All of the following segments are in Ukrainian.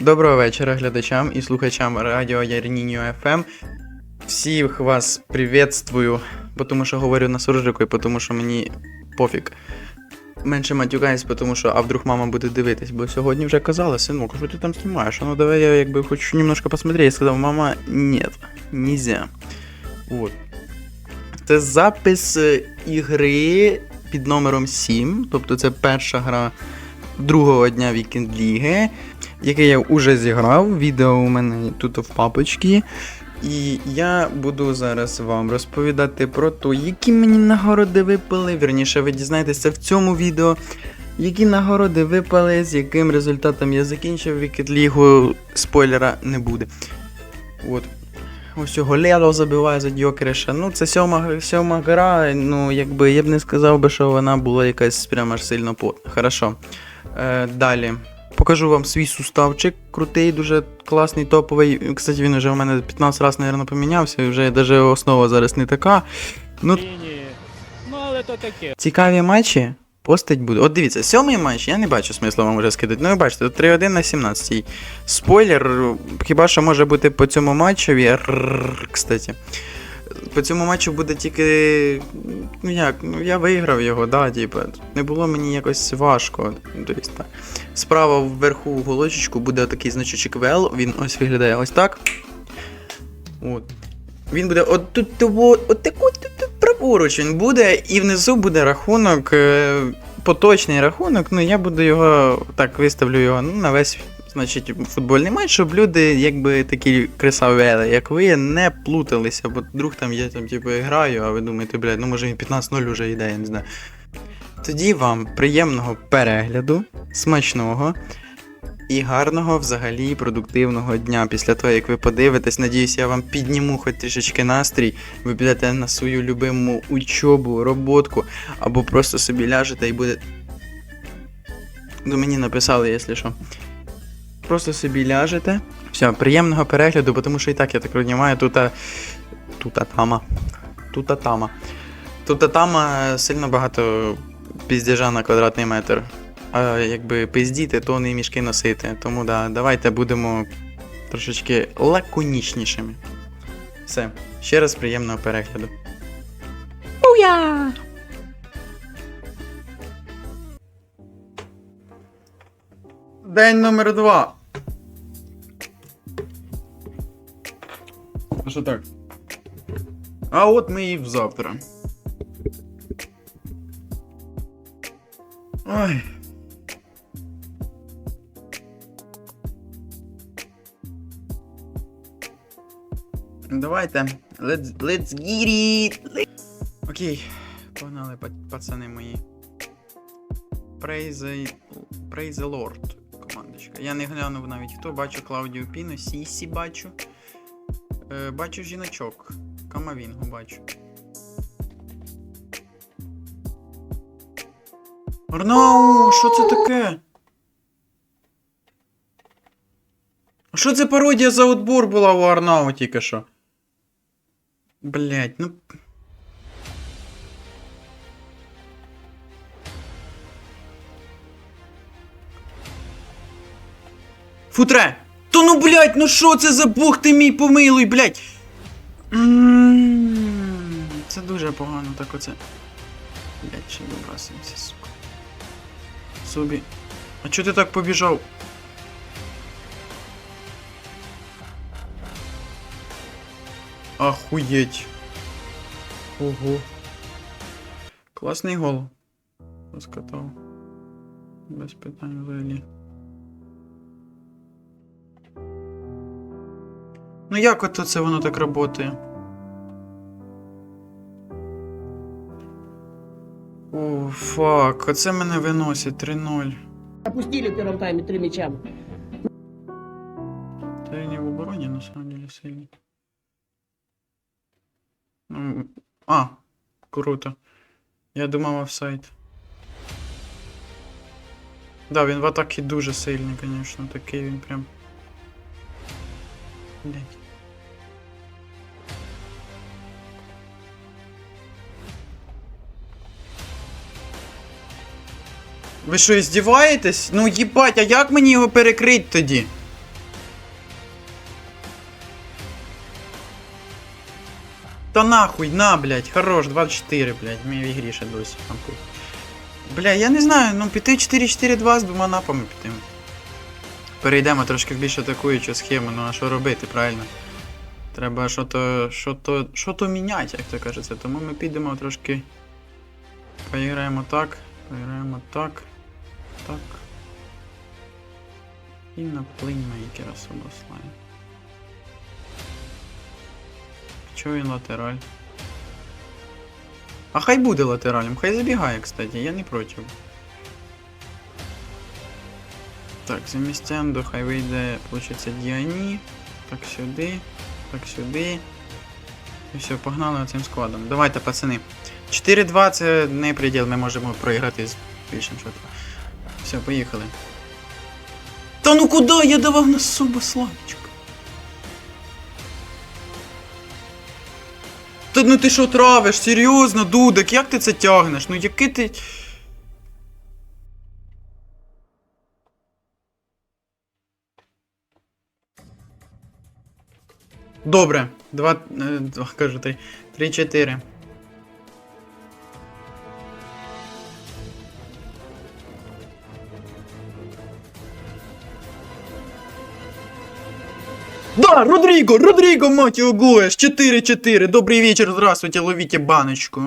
Доброго вечора глядачам і слухачам радіо Ярніньо ФМ. Всіх вас приветствую, тому що говорю на суржику, і тому що мені пофіг. Менше матюкаюсь, тому що, а вдруг мама буде дивитись, бо сьогодні вже казала, синок, що ти там знімаєш? Ну давай я якби хочу немножко посмотреть. Я сказав, мама, нет, нельзя. Вот. Це запис е, ігри під номером 7, тобто це перша гра другого дня Вікенд Ліги, який я вже зіграв. Відео у мене тут в папочці. І я буду зараз вам розповідати про те, які мені нагороди випали. Вірніше, ви дізнаєтеся в цьому відео, які нагороди випали, з яким результатом я закінчив Вікет Лігу. Спойлера не буде. От. Ось цього Лело забиває за Дьокереша. Ну, це сьома, сьома гра. Ну, якби я б не сказав би, що вона була якась прямо аж сильно потна. Хорошо. Е, далі. Покажу вам свій суставчик. Крутий, дуже класний, топовий. Кстати, він вже у мене 15 разів, мабуть, помінявся, і вже навіть основа зараз не така. Ну, Ні, ну але то таке. Цікаві матчі. Постать буде. От дивіться, сьомий матч, я не бачу смисла вам вже скидати. Ну, ви бачите, 3-1 на 17. Спойлер, хіба що може бути по цьому матчові. Рррр, Кстати. По цьому матчу буде тільки. Ну як, ну я виграв його, да, типа. Не було мені якось важко. Тобто. Справа вверху в голочечку буде такий значочок VL, він ось виглядає ось так. От. Він буде от тут от, таку праворуч він буде, і внизу буде рахунок, е, поточний рахунок. Ну я буду його так виставлю його ну, на весь значить, футбольний матч, щоб люди, якби такі кресавели, як ви, не плуталися, бо вдруг там я там типу граю, а ви думаєте, блядь, ну може він 15-0 вже йде, я не знаю. Тоді вам приємного перегляду, смачного і гарного взагалі продуктивного дня. Після того, як ви подивитесь, надіюсь, я вам підніму хоч трішечки настрій. Ви підете на свою любиму учобу, роботку, або просто собі ляжете і буде. Ну, мені написали, якщо що. Просто собі ляжете. Все, приємного перегляду, бо тому що і так, я так розумію, тут. Тут тама. Тут тама. Тут тама сильно багато піздяжа на квадратний метр. А якби пиздіти, то не мішки носити. Тому да, давайте будемо трошечки лаконічнішими. Все, ще раз приємного перегляду. Буя! День номер два. А що так? А от ми і завтра. Ой. Давайте. Let's, let's get it. Окей. Погнали, пацани мої. Praise the, Praise the Lord. Командочка. Я не глянув навіть хто. Бачу Клаудію Піно, Сісі бачу. Е, бачу жіночок. Камавінгу бачу. Арнау, що це таке? А що це пародія за отбор була у Арнау тільки що? Блять, ну. Футре! То ну блять, ну що це за бог ти мій помилуй, блять! М, Це дуже погано так оце. Блять, ще вибрасуємося, сука. Собі. А чого ти так побіжав? Охуєть. Ого. Класний гол. Розкатав. Без питань взагалі. Ну як ото це воно так працює? О, фак, оце мене виносить 3-0. Опустили в первом тайме три мяча. Та я не в обороні, на самом деле, сильно. Ну, а, круто. Я думав офсайд. Да, він в атакі дуже сильний, звісно, такий він прям. Блять. Ви що, іздіваєтесь? Ну їбать, а як мені його перекрити тоді? Та нахуй, на, блядь, хорош, 24, блядь, мені в ігрі досі там. Бля, я не знаю, ну піти 4-4-2 з двома напами піти. Перейдемо трошки в більш атакуючу схему, ну а що робити, правильно? Треба що-то що-то, що-то міняти, як то кажеться. Тому ми підемо трошки. Поіграємо так поіграємо так, так. І на плеймейкера Собослайн. Чого він латераль? А хай буде латералем, хай забігає, кстати, я не проти. Так, замість Ендо хай вийде, получиться Діані. Так сюди, так сюди. І все, погнали цим складом. Давайте, пацани. 4-2 це не приділ, ми можемо проіграти з більшим шотом. Все, поїхали. Та ну куди я давав на суба Славічка? Та ну ти що травиш? Серйозно, дудик, як ти це тягнеш? Ну який ти. Добре. Два. е, Два, кажу, три. Три-чотири. Да, Родриго, Родриго, мать его, Гоэш, 4-4. Добрый вечер, здравствуйте, ловите баночку.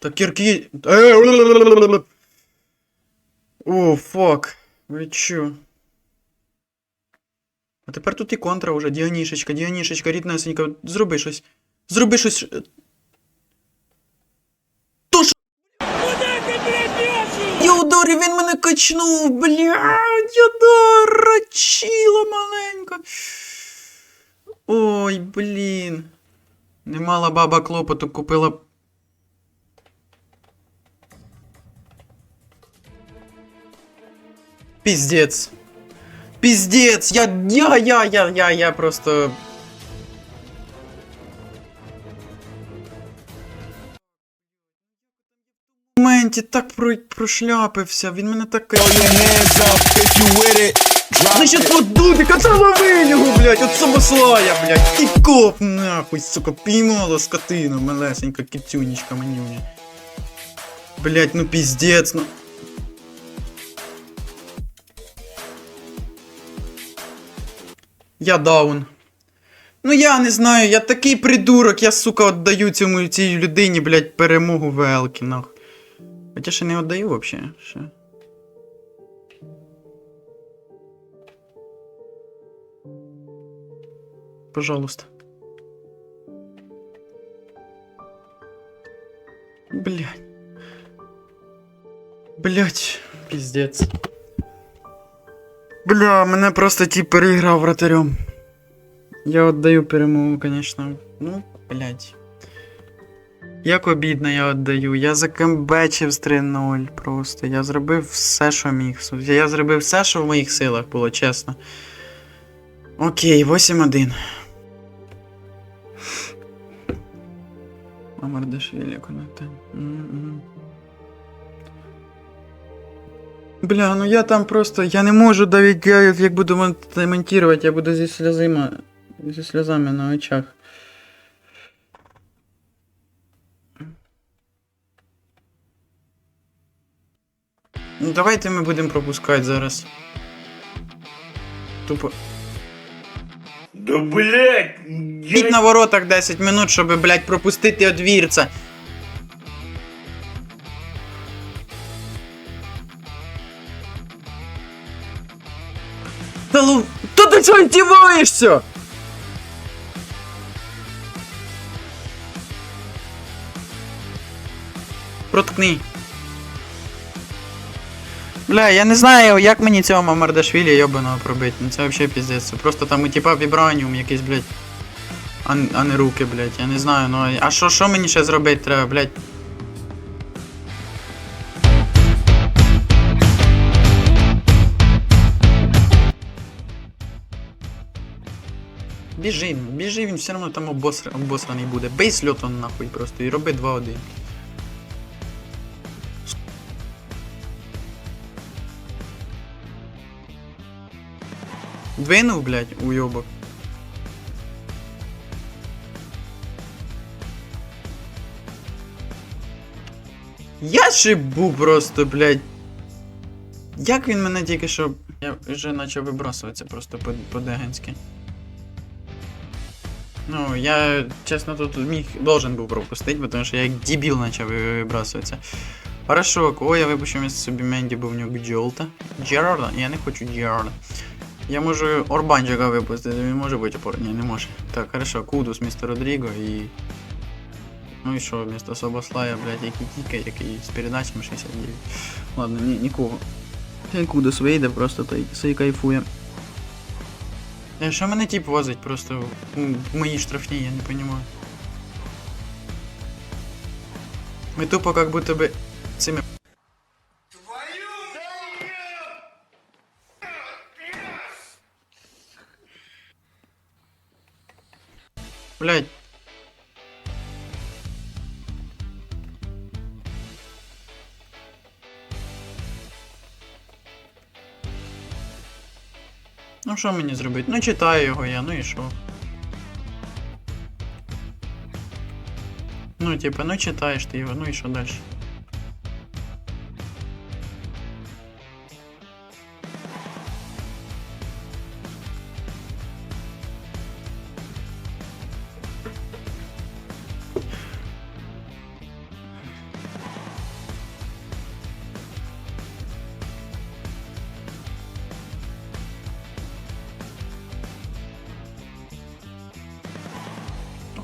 Так, кирки... Э, О, фак. Ви чо? А тепер тут і контра уже, Діанішечка, Діанішечка, ріднесенька, зроби щось. Зроби щось. Ударив, він мене качнув, блядь, я дорочила маленька. Ой, блін. Не мала баба клопоту, купила. Пиздец. Пиздец, я, я, я, я, я, я просто... моменті так про, прошляпився, він мене так Throw your hands up if you with it. Drop Значит, it. вот дудика, та лови його, блядь, от самослая, блядь, і коп, нахуй, сука, піймала скотина, малесенька китюнечка манюня. Блядь, ну пиздец, ну. Я даун. Ну я не знаю, я такий придурок, я, сука, віддаю цьому цій людині, блядь, перемогу велки, нахуй. Хоча ще не віддаю вообще, ще. Пожалуйста. Блять. Блять, пиздец. Бля, мене просто ті переіграв вратарем. Я віддаю перемогу, конечно. Ну, блять. Як обідно я віддаю. Я закембечив з 3-0 просто. Я зробив все, що міг. Я зробив все, що в моїх силах було, чесно. Окей, 8-1. Мамардашвілі конотен. Бля, ну я там просто. Я не можу навіть як буду мон- монтувати, я буду зі сльозами. Зі сльозами на очах. Ну давайте ми будемо пропускати зараз. Тупо. Да блять! Біть на воротах 10 минут, щоб, блядь, пропустити одвірця. Та лу... Та ти чого діваєшся? Проткни. Бля, я не знаю, як мені цього Мамардашвілі йобаного пробити. Ну це взагалі піздець. Це просто там, типа, вібраніум якийсь, блядь. А, а не руки, блядь. Я не знаю, ну. А що, що мені ще зробити треба, блядь? Біжи, біжи, він все одно там обосра, обосраний буде. Бей сльот он нахуй просто і роби 2-1. Двинув, блядь, уйобок. Я шибу просто, блядь. Як він мене тільки що. Я вже почав вибрасуватися просто по- по-деганськи. Ну, я, чесно, тут міг, должен був пропустити, тому що я як дебіл почав вибрасуватися. Хорошо, кого я випущу вместо собі Менді був нього Джолта. Джерарда? Я не хочу Джерарда. Я можу Орбанчика випустити, він може бути опор. Ні, не може. Так, хорошо, Кудус вместо Родріго і. Ну і що, вместо Собослая, блядь, який тікає, який з передачами 69. Ладно, ні, нікого. Кудус вийде, просто той сей кайфує. Е, Що мене тип возить просто в мої штрафні, я не понимаю. Ми тупо как будто бы цими Блять. Ну що мені зробити? Ну читаю його я, ну і що? Ну, типа, ну читаєш ти його, ну і що далі?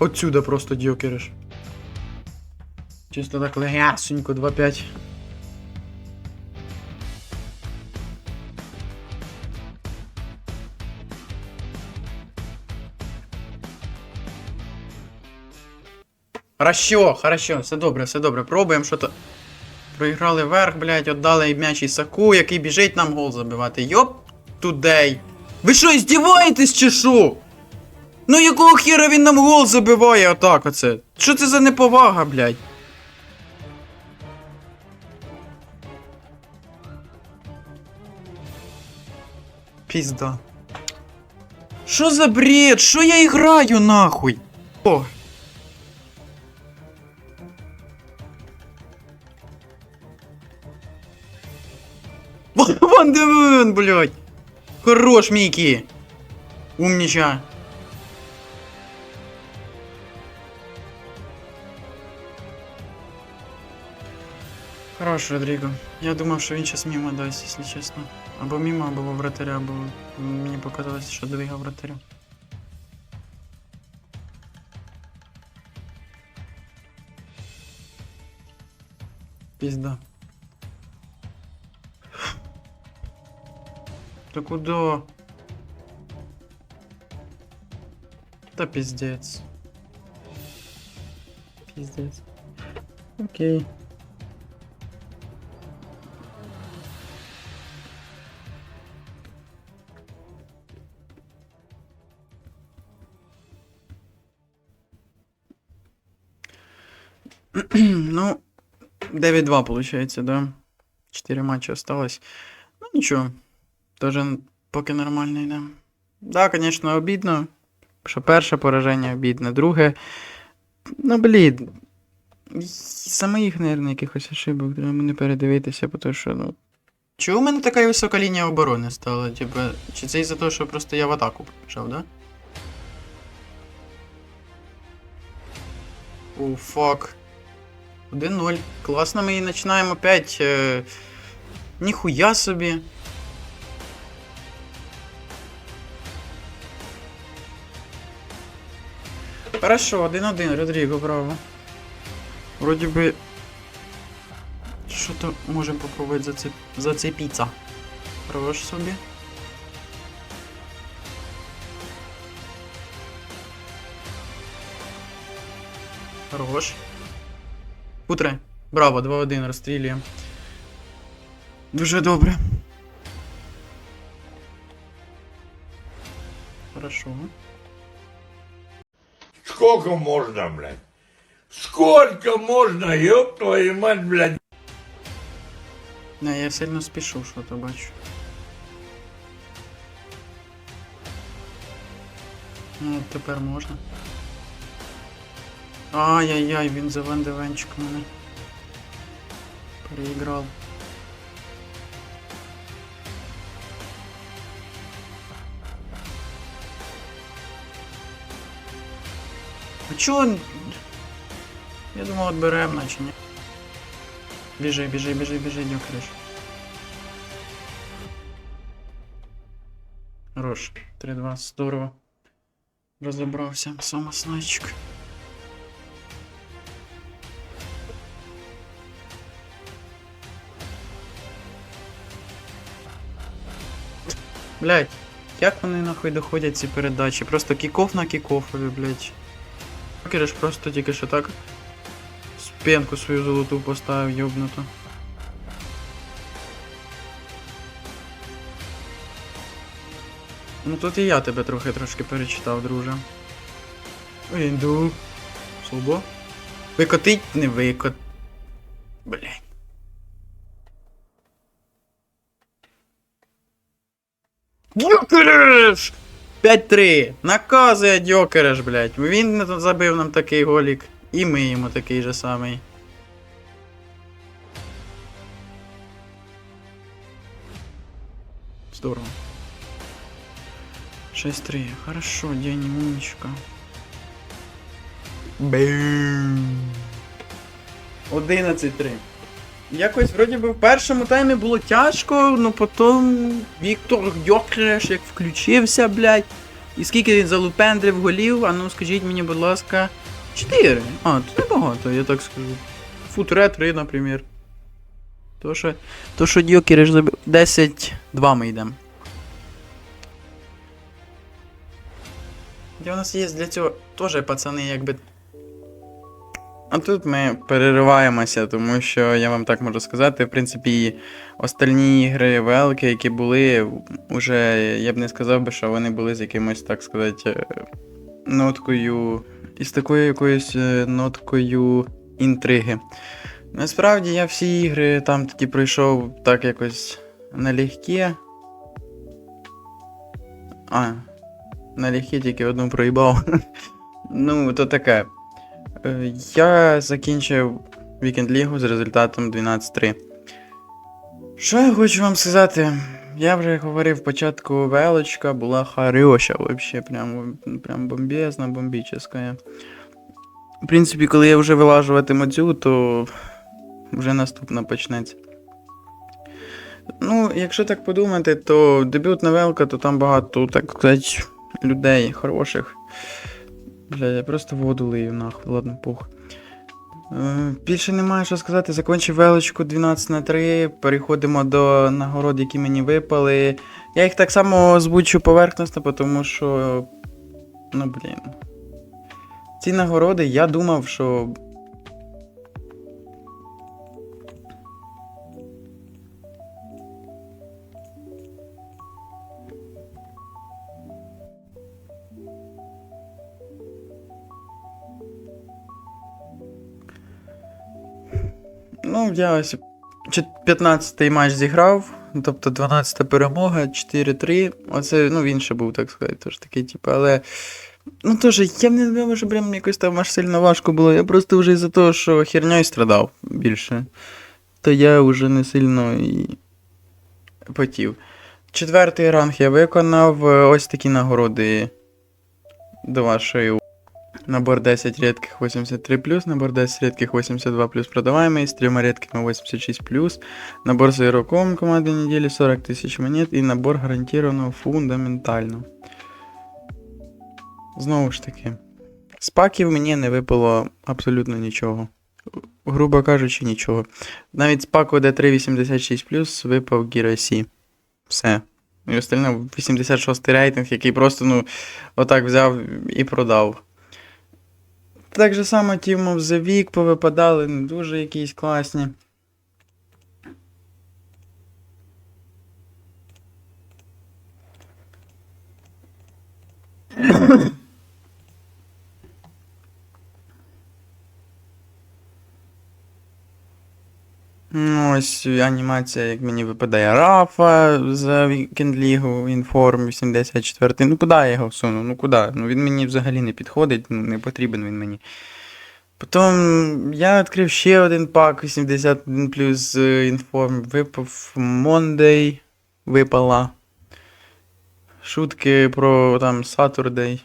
Отсюда просто дьокериш. Чисто так легясенько 2-5. Хорошо, хорошо, все добре, все добре. Пробуємо що то. Проіграли вверх, блядь, отдали м'яч Ісаку, який біжить нам гол забивати. Йоп тудей. Ви що, здіваєтесь чи що? Ну якого хіра він нам гол забиває отак оце? Що це за неповага, блядь? Пізда. Що за бред? Що я іграю нахуй? О. Ван Девен, блядь! Хорош, Мікі! Умніча! Хорош, Родриго. Я думав, що він зараз мимо дасть, якщо чесно. Або мимо, або вратаря, або мені показалось, що двигав вратаря. Пизда. Да куда? Да пиздец. Пиздец. Окей. Ну, 9-2 получается, да? 4 матча осталось. Ну, ничего. Тоже поки нормально йде. Да, конечно, обідно. Що перше пораження обідне, друге. Ну, блін. Саме їх, наверное, якихось ошибок треба не передивитися, тому що, ну. Чого у мене така висока лінія оборони стала? Типа, чи це із-за того, що просто я в атаку пішов, да? О, фак. 1-0. Класно, ми і починаємо опять. Е... Ніхуя собі. Хорошо, 1-1, Родріго, браво. Вроді би. Що-то можемо попробувати зацеп... зацепіться. Хорош собі. Хорош. Утре. Браво, 2-1 розстрілюємо. Дуже добре. Хорошо. Сколько можно, блядь? Сколько можно, ёб твою мать, блядь? Не, я сильно спішу, що то бачу. Ну, тепер можна. Ай-яй-яй, він за Вандевенчик мене. Переіграв. А чого? он- Я думав, отберем, наче ні. Біжи, біжи, біжи, біжи, дякуєш. Хорош. 3-2, здорово. Розібрався, самоснайчик. Блять, як вони нахуй доходять ці передачі? Просто кіков на кікофові, блять. Кириш просто тільки що так. Спенку свою золоту поставив, йобнуто. Ну тут і я тебе трохи трошки перечитав, друже. Ой, йду. Викотить, не викот. Блять. Дьокереш! 5-3. Наказує Дьокереш, блять. Він забив нам такий голік. І ми йому такий же самий. Здорово. 6-3. Хорошо, день умничка. Бим. 11-3. Якось вроді би в першому таймі було тяжко, ну потім Віктор Дьокреш як включився, блядь. І скільки він залупендрив голів, а ну скажіть мені, будь ласка, 4. А, то небагато, я так скажу. Футре 3, наприклад. То що, то, що Дьокереш забив. 10-2 ми йдемо. Де у нас є для цього теж пацани, якби. А тут ми перериваємося, тому що я вам так можу сказати, в принципі, остальні ігри велики, які були, уже я б не сказав би, що вони були з якимось, так сказати, е, ноткою. Із такою якоюсь е, ноткою інтриги. Насправді я всі ігри там тоді пройшов так якось налегке. А, налегке тільки одну проїбав. Ну, то таке. Е, Я закінчив Вікенд Лігу з результатом 12-3. Що я хочу вам сказати? Я вже говорив, початку велочка була хороша, вообще, прям, прям бомбезна, бомбічна. В принципі, коли я вже вилажуватиму цю, то вже наступна почнеться. Ну, якщо так подумати, то дебютна велка, то там багато, так сказати, людей хороших. Бля, я просто воду лию нахуй, ладно, пух. Е, більше немає що сказати. Закончив величку 12 на 3. Переходимо до нагород, які мені випали. Я їх так само озвучу поверхностно, тому що. Ну, блін. Ці нагороди я думав, що. Ну, я ось 15-й матч зіграв, тобто 12-та перемога, 4-3. Оце, ну, він ще був, так сказати, тож такий, типу, але. Ну теж, я не думаю, що прям якось там аж сильно важко було. Я просто вже із-за того, що херньою страдав більше. То я вже не сильно і потів. Четвертий ранг я виконав. Ось такі нагороди до вашої Набор 10 редких 83+, набор 10 редких 82+, продаваемый, с тремя редкими 86+, набор с игроком команды недели 40 тысяч монет и набор гарантированного фундаментально. Знову ж таки, з паків мені не випало абсолютно нічого. Грубо кажучи, нічого. Навіть з паку D386 випав Гіросі. Все. І остальне 86 рейтинг, який просто, ну, отак взяв і продав. Так же само Team of the Week повипадали, не дуже якісь класні. Ну, ось анімація, як мені випадає Рафа Weekend League, Інформ 84. Ну куди я його всуну? Ну куди? Ну він мені взагалі не підходить, ну не потрібен він мені. Потім я відкрив ще один пак 81 плюс інформ. Випав Monday, випала. Шутки про там Saturday,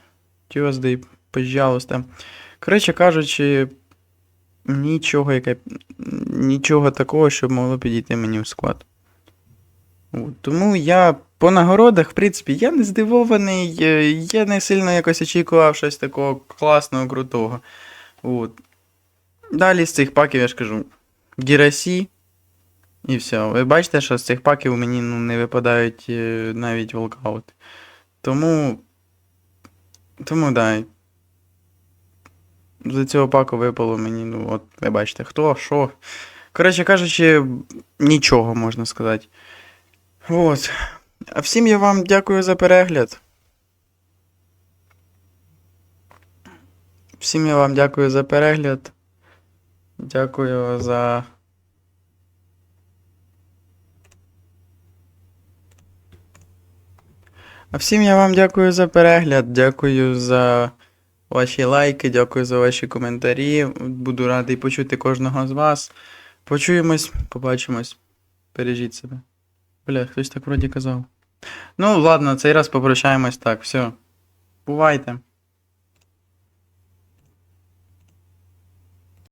Tuesday, пожалуйста. Коротше кажучи, нічого, яке, нічого такого, що могло підійти мені в склад. От, тому я по нагородах, в принципі, я не здивований, я не сильно якось очікував щось такого класного, крутого. От. Далі з цих паків я ж кажу. Гірасі. І все. Ви бачите, що з цих паків мені ну, не випадають е, навіть волкаути. Тому. Тому да. З цього паку випало мені, ну, от, ви бачите, хто, що. Коротше кажучи, нічого можна сказати. От. А всім я вам дякую за перегляд. Всім я вам дякую за перегляд. Дякую за. А всім я вам дякую за перегляд, дякую за ваші лайки, дякую за ваші коментарі. Буду радий почути кожного з вас. Почуємось, побачимось. Бережіть себе. Бля, хтось так вроді казав. Ну, ладно, цей раз попрощаємось так, все. Бувайте.